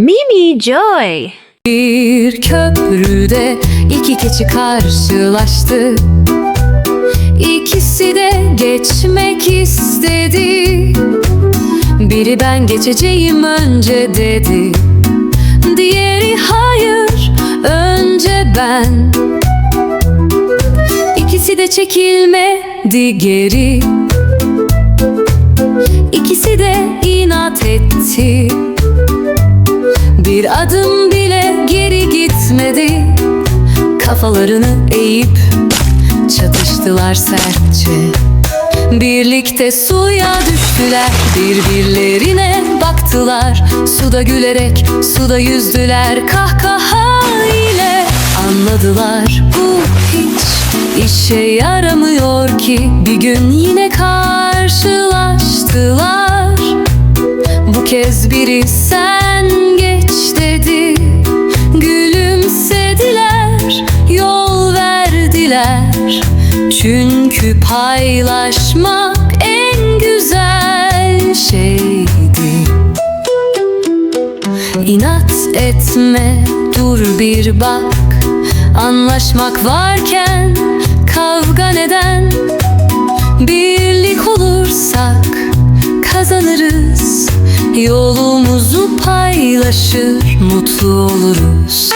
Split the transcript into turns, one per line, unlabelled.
Mimi Joy.
Bir köprüde iki keçi karşılaştı. İkisi de geçmek istedi. Biri ben geçeceğim önce dedi. Diğeri hayır önce ben. İkisi de çekilmedi geri. İkisi de inat etti adım bile geri gitmedi. Kafalarını eğip çatıştılar sertçe. Birlikte suya düştüler Birbirlerine baktılar. Suda gülerek suda yüzdüler Kahkaha ile. Anladılar Bu hiç işe yaramıyor ki. Bir gün yine karşılaştılar. Bu kez biri sen geç Gülümsediler, yol verdiler. Çünkü paylaşmak en güzel şeydi. İnat etme, dur bir bak. Anlaşmak varken kavga neden? Birlik olursak kazanırız Yolumuzu paylaşır mutlu oluruz